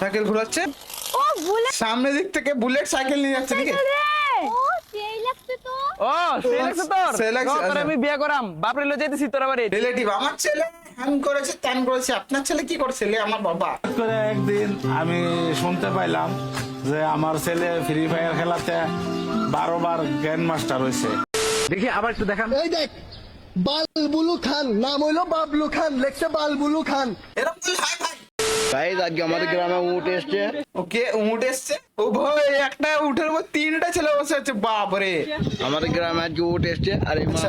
Cycle ঘোরাচ্ছে। ও bullet সামনে দিক থেকে বুলেট সাইকেল নিয়ে যাচ্ছে নাকি? রে! ও সেই লাগছে তো। ও সেই লাগছে তোর? সেই লাগছে, তোর আচ্ছা। আমি বিয়ে করাম। বাপরে লো যাইতেছি তোর আবার রিলেটিভ আমার ছেলে হ্যান করেছে ত্যান করেছে। আপনার ছেলে কি করছে লে আমার বাবা। করে একদিন আমি শুনতে পাইলাম যে আমার ছেলে ফ্রি ফায়ার খেলাতে বারো বার গ্র্যান্ড মাস্টার হয়েছে। দেখি আবার একটু দেখান। এই দেখ বালবুলু খান নাম হইল বাবলু খান লেখছে বালবুলু খান। এরকম হাই গাইজ আজকে আমাদের গ্রামে উঠ এসছে। ওকে উঠ এসছে? ও ভাই একটা উপর তিনটা ছেলে বসে আছে বাপরে। আমাদের গ্রামে আজকে উঠ এসছে আর এই আচ্ছা।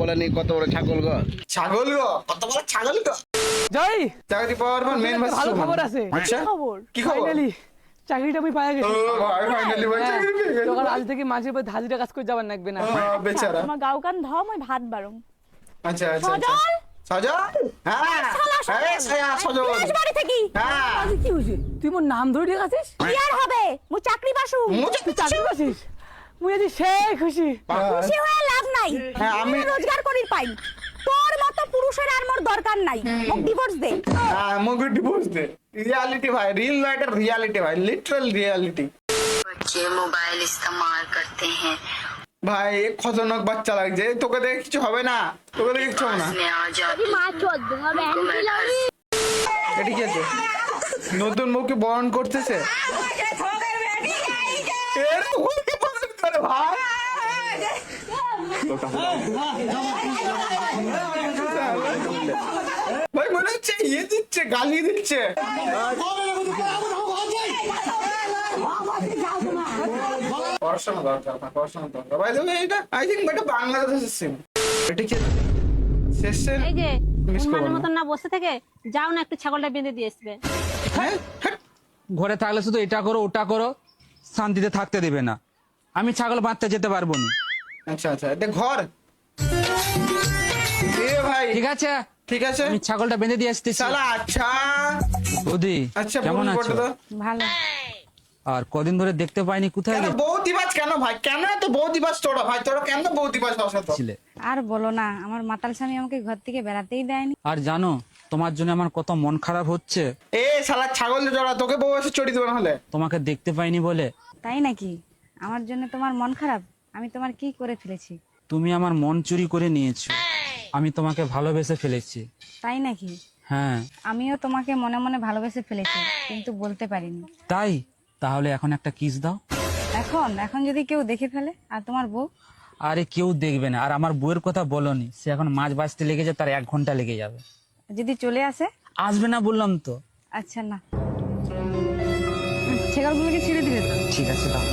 বলেনি কত বড় ছাগল ছাগল গো? কত বড় ছাগল গো? জয়! চাকরি পাওয়ার পর মেন ভালো খবর আছে। আচ্ছা। খবর? কি খবর? চাকরিটা আমি গেছি। হ্যাঁ, আজ থেকে মাঝে হাজিরা কাজ করে যাবার লাগবে না। বেচারা। আমার গাও কান ধম ওই ভাত বারং আচ্ছা আচ্ছা আচ্ছা। সজল সজল হ্যাঁ শালা সজল। এই ছায়া সজল দেশ বাড়ি থেকে হ্যাঁ আজ কি হয়েছে তুই মোর নাম ধরে ঠিক আছিস কি আর হবে মু চাকরি পাসু মুঝে তুই চাকরি পাচ্ছিস মুই আজ সেই খুশি খুশি হয়ে লাভ নাই হ্যাঁ, আমি- আমি রোজগার করি পাই তোর মতো পুরুষের আর মোর দরকার নাই মোক ডিভোর্স দে হ্যাঁ মুগু ডিভোর্স দে রিয়ালিটি ভাই রিয়েল লাইফ রিয়ালিটি ভাই লিটারাল রিয়ালিটি बच्चे मोबाइल इस्तेमाल करते हैं ভাই খতরনাক বাচ্চা লাগছে। তোকে দেখে কিছু হবে না। তোকে দেখে কিছু হবে না। এটি কি আছে নতুন বউকে বরণ করতেছে? ভাই? মনে হচ্ছে ইয়ে দিচ্ছে গালি দিচ্ছে। পড়াশোনা দরকার পড়াশোনা দরকার। ভাই তুমি এটা আই এটা বাংলাদেশের সিম এটা কি? সেন এই যে না। মতন না বসে থেকে যাও না একটু ছাগলটা বেঁধে দিয়ে আসবে। হ্যাঁ হ্যাঁ। ঘরে থাকলে শুধু এটা করো ওটা করো শান্তিতে থাকতে দেবে না। আমি ছাগল বাঁধতে যেতে পারব না। আচ্ছা আচ্ছা এটা ঘর। এ ভাই ঠিক আছে? ঠিক আছে? আমি ছাগলটা বেঁধে দিয়ে আসতেছি। সালা আচ্ছা। বৌদি আচ্ছা কেমন আছো? ভালো। আর কদিন ধরে দেখতে পাইনি কোথায় বউ কেন ভাই? কেন এত বউ দিবাস তোরা ভাই? তোরা কেন বউ দিবাস বসাত গেছিলে আর বলো না আমার মাতাল স্বামী আমাকে ঘর থেকে বেড়াতেই দেয়নি। আর জানো তোমার জন্য আমার কত মন খারাপ হচ্ছে? এ শালা ছাগল জোড়া তোকে বউ এসে চড়ি দেবে না হলে? তোমাকে দেখতে পাইনি বলে? তাই নাকি? আমার জন্য তোমার মন খারাপ? আমি তোমার কি করে ফেলেছি? তুমি আমার মন চুরি করে নিয়েছো। আমি তোমাকে ভালোবেসে ফেলেছি। তাই নাকি? হ্যাঁ। আমিও তোমাকে মনে মনে ভালোবেসে ফেলেছি কিন্তু বলতে পারিনি। তাই? তাহলে এখন একটা কিস দাও। এখন? এখন যদি কেউ দেখে ফেলে? আর তোমার বউ? আরে কেউ দেখবে না। আর আমার বউয়ের কথা বলনি। সে এখন মাছ বাঁচতে লেগে যায় তার এক ঘণ্টা লেগে যাবে। যদি চলে আসে? আসবে না বললাম তো। আচ্ছা না। ছেগলগুলোকে ছিঁড়ে দিবে তো? ঠিক আছে দাও।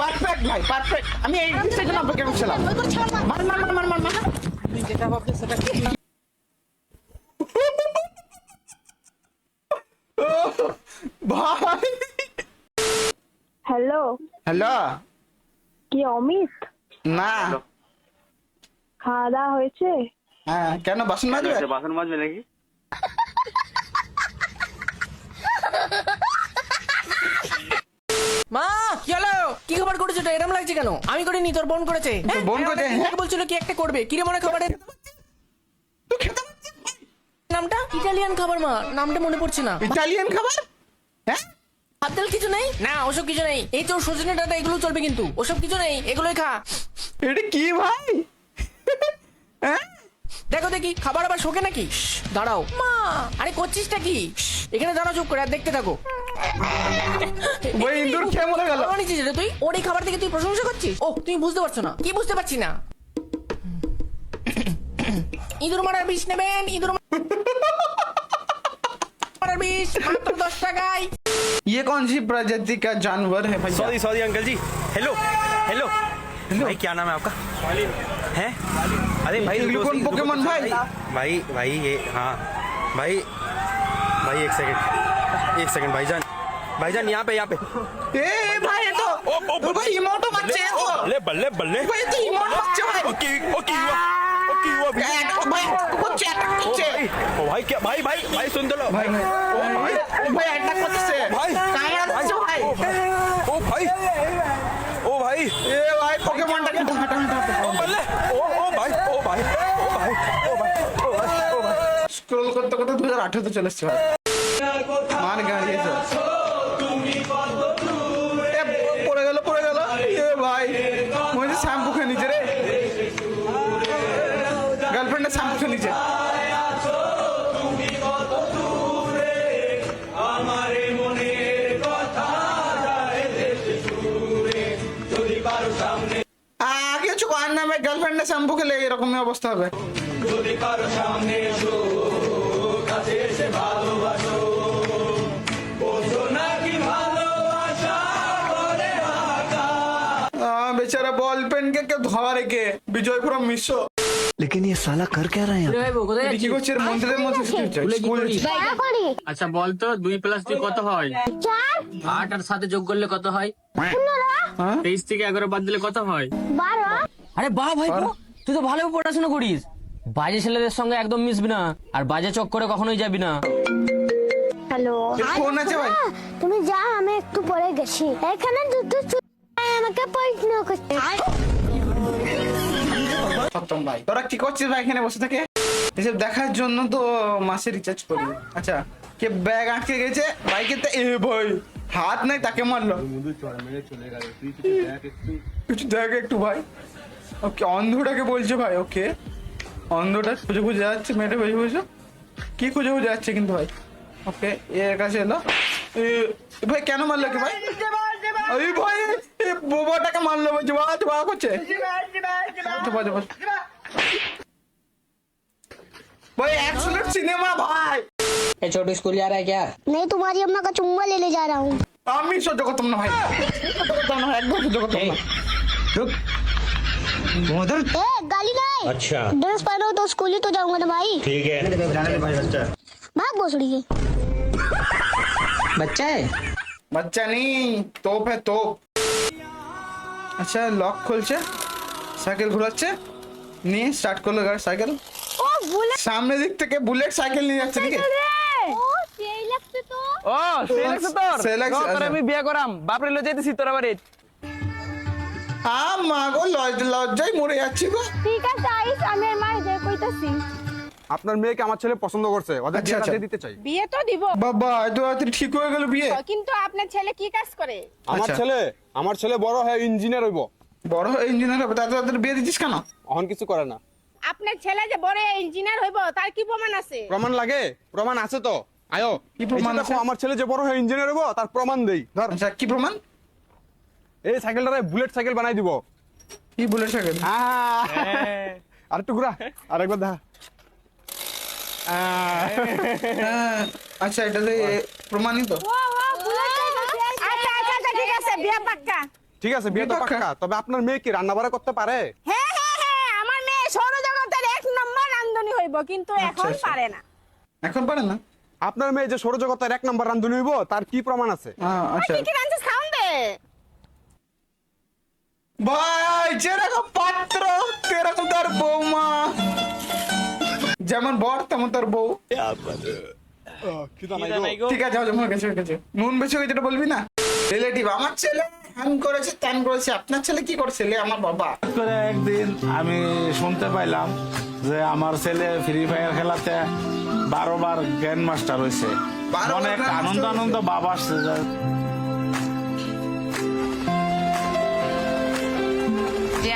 পারফেক্ট ভাই পারফেক্ট আমি এই জন্য অপেক্ষা করছিলাম মার। মার মার মার মার মার যেটা ভাবছ সেটা ঠিক না। ভাই। হ্যালো। হ্যালো। কি অমিত? না। খাওয়া দাওয়া হয়েছে? হ্যাঁ কেন বাসন মাজবে? বাসন মাজবে নাকি? মা কি হলো? কি খাবার করেছ? এটা এরম লাগছে কেন? আমি করিনি তোর বোন করেছে। বোন করেছে, হ্যাঁ, হ্যাঁ? বলছিল কি একটা করবে। কি রে মনে খাবারের তুই খেতে পারছিস? নামটা? ইটালিয়ান খাবার মা। নামটা মনে পড়ছে না। ইটালিয়ান খাবার? হ্যাঁ? ভাতেল কিছু নেই? না ওসব কিছু নেই। এই তো সজনে ডাটা এগুলো চলবে কিন্তু। ওসব কিছু নেই এগুলোই খা। এটা কি ভাই? হ্যাঁ? দেখো দেখি খাবার আবার শোকে নাকি? দাঁড়াও। মা! আরে করছিসটা কি? এখানে দাঁড়াও চুপ করে আর দেখতে থাকো। ওই ইন্দুর খেয়ে মরে গেল। খাবার নিচ্ছিস তুই? ওর এই খাবার থেকে তুই প্রশংসা করছিস? ও তুমি বুঝতে পারছ না। কি বুঝতে পারছি না? ইঁদুর মারার বিষ নেবেন ইঁদুর মারার বিষ মাত্র দশ টাকায়। ये कौन सी प्रजाति का जानवर है भैया? Sorry sorry uncle ji. Hello hello भाई क्या नाम है आपका? है? अरे भाई ये कौन पोकेमोन भाई? भाई भाई ये हाँ। भाई भाई एक सेकंड एक सेकंड भाईजान। भाईजान यहाँ पे यहाँ पे। ए भाई तो ओ ओ, भाई इमोटो बच्चे हैं तो बल्ले बल्ले बल्ले। भाई तो इमोटो बच्चे भाई ओके ओके हुआ ओके हुआ भी अटैक भाई कुछ अटैक ओ कुछ भाई ओ भाई क्या भाई भाई भाई सुन तो लो भाई ओ भाई ओ भाई अटैक कुछ से भाई कैमरा बच्चे भाई ओ भाई ओ भाई ए भाई पोकेमोन हटा हटा हटा ओ बल्ले ओ ओ भाई ओ भाई ओ भाई ओ भाई ओ भाई ओ भाई করতে করতে দু হাজার আঠেরোতে চলে এসছে ভাই মান গাড়িয়েছে শ্যাম্পু খেয়ে নিচে আগে হচ্ছে কার নামে গার্লফ্রেন্ডের শ্যাম্পু খেলে এরকমই অবস্থা হবে। আহ, বেচারা বল পেনকে কেউ ধরা রেখে বিজয়পুরম মিশ্র। লেকিন ইয়ে সালা কর কে রহে হ্যাঁ কি করছে মন্দিরের মধ্যে স্কুল আচ্ছা বল তো দুই প্লাস দুই কত হয় আট আর সাথে যোগ করলে কত হয় তেইশ থেকে এগারো বাদ দিলে কত হয় আরে বাহ ভাই তুই তো ভালো পড়াশোনা করিস। বাজে ছেলেদের সঙ্গে একদম মিশবি না আর বাজে চক্করে কখনোই যাবি না। হ্যালো। ফোন আছে ভাই? তুমি যা আমি একটু পরে গেছি। এখানে আমাকে করতে সপ্তম ভাই। তোরা কি করছিস ভাই এখানে বসে থেকে? এসব দেখার জন্য তো মাসে রিচার্জ করি। আচ্ছা কে ব্যাগ আটকে গেছে? বাইকে এ ভাই হাত নাই তাকে মারলো। কিছু দেখ একটু ভাই। ওকে অন্ধটাকে বলছে ভাই ওকে। অন্ধটা খুঁজে খুঁজে যাচ্ছে মেয়েটা বুঝে বুঝো কি খুঁজে খুঁজে যাচ্ছে কিন্তু ভাই? ওকে এর কাছে এলো। ভাই কেন মারলো কি ভাই? ভাই বোবাটাকে মারলো বলছে বা বা করছে আচ্ছা, বাজে, বাজে। भाई एक्सलेंट सिनेमा भाई এই ছোট স্কুল যা রা क्या नहीं तुम्हारी अम्मा का चुम्मा लेने जा रहा हूँ আমি সহ্য করতাম না ভাই সহ্য করতাম না একদম সহ্য করতাম না ए गाली नहीं अच्छा ड्रेस पहनो तो स्कूल ही तो जाऊंगा ना भाई ठीक है भाग भोसड़ी के বাচ্চা है বাচ্চা নেই তোপ है তোপ আচ্ছা লক খুলছে সাইকেল ঘোরাচ্ছে নিয়ে স্টার্ট করল গাড়ি সাইকেল ও ভুলে সামনে দিক থেকে বুলেট সাইকেল নিয়ে যাচ্ছে ঠিক আছে? ও সেই লাগছে তো। ও সেই লাগছে তোর? সেই লাগছে, তোর আচ্ছা। আমি বিয়ে করাম। বাপরে লো যাইতেছি তোর বাড়ি আ মা গো লজ- লজ্জায় মরে যাচ্ছি গো। ঠিক আছে আইস আমি আর মাই যাই কইতাছি আপনার মেয়েকে আমার ছেলে পছন্দ করছে। ওদের আচ্ছা, বিয়েটা আচ্ছা। দিয়ে দিতে চাই। বিয়ে তো দিব। বাবা এত রাত্রি ঠিক হয়ে গেল বিয়ে? কিন্তু আপনার ছেলে কি কাজ করে? আমার আচ্ছা। ছেলে আমার ছেলে বড় হয়ে ইঞ্জিনিয়ার হইব। বড় ইঞ্জিনিয়ার হবে তাতে তাদের বিয়ে দিচ্ছিস কেন? অহন কিছু করে না। আপনার ছেলে যে বড় ইঞ্জিনিয়ার হইব তার কি প্রমাণ আছে? প্রমাণ লাগে? প্রমাণ আছে তো। আয়ো কি প্রমাণ এই যে দেখো, আছে? আমার ছেলে যে বড় হয়ে ইঞ্জিনিয়ার হইব তার প্রমাণ দেই। ধর। আচ্ছা কি প্রমাণ? এই সাইকেলটারে বুলেট সাইকেল বানাই দিব। কি বুলেট সাইকেল? আর একটু ঘুরা আরেকবার দেখা। হ্যাঁ, আচ্ছা এটাতে প্রমাণিত? ও ও ভুলে আচ্ছা আচ্ছা আচ্ছা ঠিক আছে বিয়ে পাক্কা। ঠিক আছে বিয়ে তো পাক্কা। তবে আপনার মেয়ে কি রান্না বাড়া করতে পারে? হ্যাঁ হ্যাঁ হ্যাঁ আমার মেয়ে সৌরজগতের এক নম্বর রান্ধনী হইব কিন্তু এখন। পারে না। এখন পারে না? আপনার মেয়ে যে সৌরজগতের এক নম্বর রান্ধনী হইব তার কি প্রমাণ আছে? আচ্ছা। কি কি রাঁধছিস খাওন দে। ভাই যেরকম পাত্র তেরকম তার বৌমা। যেমন বর তেমন তার বউ। ঠিক আছে হজম হয়ে গেছে হয়ে গেছে নুন বেশি হয়ে যেটা বলবি না? রিলেটিভ আমার ছেলে হ্যান করেছে ত্যান করেছে। আপনার ছেলে কি করে ছেলে আমার বাবা। করে একদিন আমি শুনতে পাইলাম যে আমার ছেলে ফ্রি ফায়ার খেলাতে বারো বার গ্র্যান্ড মাস্টার হয়েছে অনেক আনন্দ আনন্দ বাবা আসছে।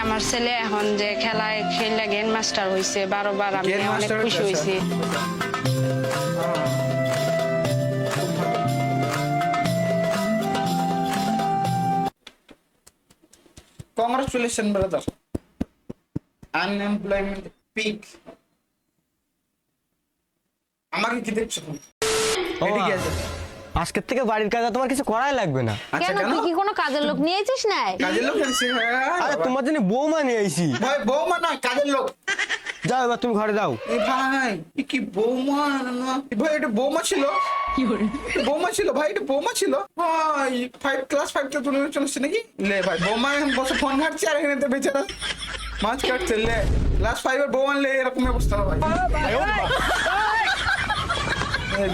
আমার ছেলে এখন যে খেলায় খেললে গেম মাস্টার হয়েছে বারোবার আমি অনেক খুশি হয়েছে, কংগ্রাচুলেশন ব্রাদার আনএমপ্লয়মেন্ট পিক আমাকে কি দেখছ তুমি? এদিকে আছে আজকের থেকে বাড়ির কাজ আর তোমার কিছু করাই লাগবে না। আচ্ছা কেন? কি কোনো কাজের লোক নিয়েছিস না কাজের লোক এনেছি হ্যাঁ, আরে তোমার জন্য বৌমা নিয়ে আইছি। ভাই বৌমা না কাজের লোক। যাও এবার তুমি ঘরে যাও। এই ভাই এ কি বৌমা? না ভাই এটা বৌমা ছিল। এটা বৌমা ছিল ভাই এটা বৌমা ছিল। ভাই ফাইভ ক্লাস ফাইভ ক্লাস তুলে চলেছে নাকি? লে ভাই বৌমা এখন বসে ফোন ঘাটছে আর এখানে তো বেচারা মাছ কাটছে লে। ক্লাস ফাইভ এর বৌমা লে এরকম অবস্থা ভাই।